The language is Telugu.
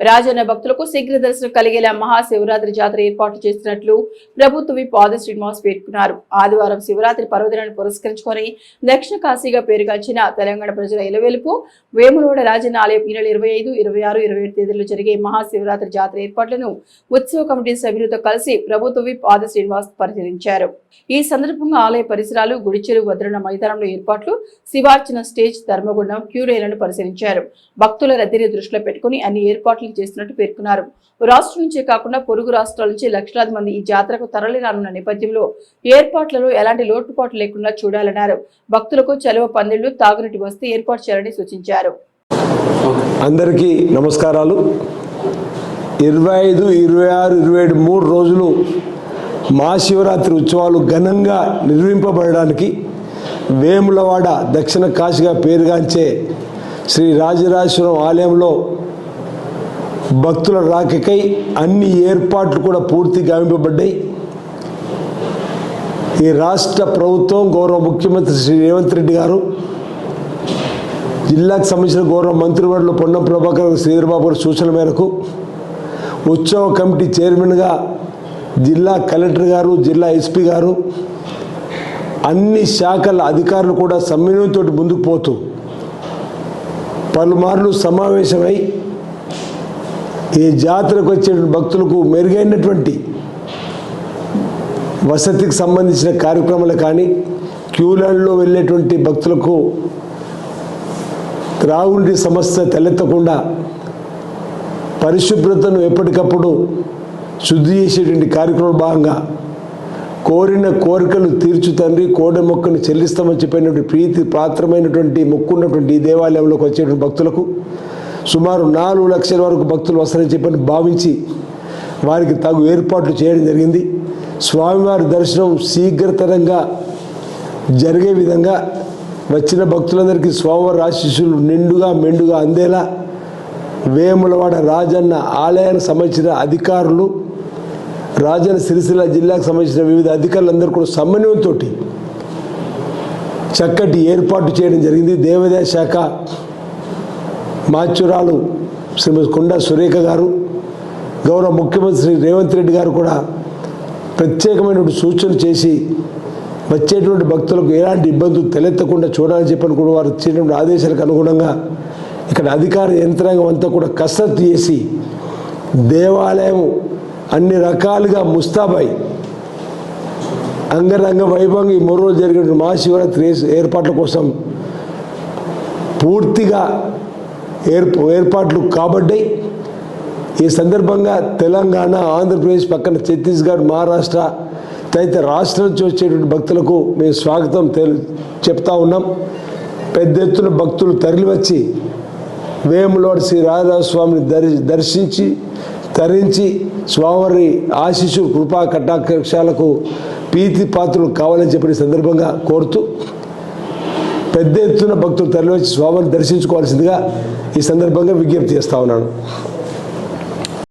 రాజన్న భక్తులకు శీఘ్ర దర్శనం కలిగేలా మహాశివరాత్రి జాతర ఏర్పాట్లు చేస్తున్నట్లు ప్రభుత్వ విప్ ఆది శ్రీనివాస్ పేర్కొన్నారు. ఆదివారం శివరాత్రి పర్వదినాన్ని పురస్కరించుకొని దక్షిణ కాశీగా పేరుగాంచిన తెలంగాణ ప్రజల ఇలవెలుపు వేములవాడ రాజన్న ఆలయం ఈ నెల ఇరవై ఐదు ఇరవై ఆరు ఇరవై ఏడు తేదీల్లో జరిగే మహాశివరాత్రి జాతర ఏర్పాట్లను ఉత్సవ కమిటీ సభ్యులతో కలిసి ప్రభుత్వ విప్ ఆది శ్రీనివాస్ పరిశీలించారు. ఈ సందర్భంగా ఆలయ పరిసరాలు గుడిచెరు వద్రణ మైదానంలో ఏర్పాట్లు శివార్చన స్టేజ్ ధర్మగుండం క్యూరేలను పరిశీలించారు. భక్తుల రద్దీని దృష్టిలో పెట్టుకుని అన్ని ఏర్పాట్లు చేస్తున్నట్టు పేర్కొన్నారు. రాష్ట్రం నుంచే కాకుండా పొరుగు రాష్ట్రాల నుంచి లక్షలాది మంది ఈ జాతరకు తరలిరానున్న నేపథ్యంలో ఏర్పాట్లలో ఎలాంటి లోటుపాటు లేకుండా చూడాలన్నారు. భక్తులకు చలువ పందిళ్ళు తాగునీటి వస్తే ఏర్పాటు చేయాలని సూచించారు. అందరికీ నమస్కారాలు. ఇరవై ఐదు ఇరవై ఆరు ఇరవై ఏడు మూడు రోజులు మహాశివరాత్రి ఉత్సవాలు ఘనంగా నిర్వహింపబడడానికి వేములవాడ దక్షిణ కాశీగా పేరుగాంచే శ్రీ రాజరాజేశ్వరం ఆలయంలో భక్తుల రాకకై అన్ని ఏర్పాట్లు కూడా పూర్తి గావింపబడ్డాయి ఈ రాష్ట్ర ప్రభుత్వం గౌరవ ముఖ్యమంత్రి శ్రీ రేవంత్ రెడ్డి గారు జిల్లాకు సంబంధించిన గౌరవ మంత్రివర్యులు పొన్నం ప్రభాకర్ శ్రీధర్బాబు గారి సూచన మేరకు ఉత్సవ కమిటీ చైర్మన్గా జిల్లా కలెక్టర్ గారు జిల్లా ఎస్పీ గారు అన్ని శాఖల అధికారులు కూడా సమన్వయంతో ముందుకు పోతూ పలుమార్లు సమావేశమై ఈ జాతరకు వచ్చే భక్తులకు మెరుగైనటువంటి వసతికి సంబంధించిన కార్యక్రమాలు కానీ క్యూ వెళ్ళేటువంటి భక్తులకు త్రాగుండి సమస్య తలెత్తకుండా పరిశుభ్రతను ఎప్పటికప్పుడు శుద్ధి చేసేటువంటి కార్యక్రమం భాగంగా కోరిన కోరికలు తీర్చు తండ్రి కోడె మొక్కను చెల్లిస్తామని చెప్పినటువంటి ప్రీతి పాత్రమైనటువంటి మొక్కున్నటువంటి ఈ దేవాలయంలోకి వచ్చేటువంటి భక్తులకు సుమారు నాలుగు లక్షల వరకు భక్తులు వస్తారని చెప్పని భావించి వారికి తగు ఏర్పాట్లు చేయడం జరిగింది. స్వామివారి దర్శనం శీఘ్రతరంగా జరిగే విధంగా వచ్చిన భక్తులందరికీ స్వామివారి ఆశీస్సులు నిండుగా మెండుగా అందేలా వేములవాడ రాజన్న ఆలయానికి సంబంధించిన అధికారులు రాజన్న సిరిసిల్ల జిల్లాకు సంబంధించిన వివిధ అధికారులందరూ కూడా సమన్వయంతో చక్కటి ఏర్పాటు చేయడం జరిగింది. దేవాదాయ శాఖ మాచురాలు శ్రీమతి కొండ సురేఖ గారు గౌరవ ముఖ్యమంత్రి రేవంత్ రెడ్డి గారు కూడా ప్రత్యేకమైనటువంటి సూచనలు చేసి వచ్చేటువంటి భక్తులకు ఎలాంటి ఇబ్బందులు తలెత్తకుండా చూడాలని చెప్పని కూడా వారు ఇచ్చేటువంటి ఆదేశాలకు అనుగుణంగా ఇక్కడ అధికార యంత్రాంగం అంతా కూడా కసరత్తు చేసి దేవాలయం అన్ని రకాలుగా ముస్తాబై అంగరంగ వైభవంగా ఈ మూడు రోజులు జరిగిన మహాశివరాత్రి ఏర్పాట్ల కోసం పూర్తిగా ఏర్ప ఏర్పాట్లు కాబడ్డాయి. ఈ సందర్భంగా తెలంగాణ ఆంధ్రప్రదేశ్ పక్కన ఛత్తీస్గఢ్ మహారాష్ట్ర తదితర రాష్ట్రం నుంచి వచ్చేటువంటి భక్తులకు మేము స్వాగతం తెలు చెప్తా ఉన్నాం. పెద్ద ఎత్తున భక్తులు తరలివచ్చి వేములోడి శ్రీ రాధాస్వామిని స్వామిని దరి దర్శించి తరించి స్వామివారి ఆశీస్సు కృపా కటాక్షాలకు ప్రీతి పాత్రలు కావాలని చెప్పిన సందర్భంగా కోరుతూ పెద్ద ఎత్తున భక్తులు తరలివచ్చి స్వామిని దర్శించుకోవాల్సిందిగా ఈ సందర్భంగా విజ్ఞప్తి చేస్తా ఉన్నాను.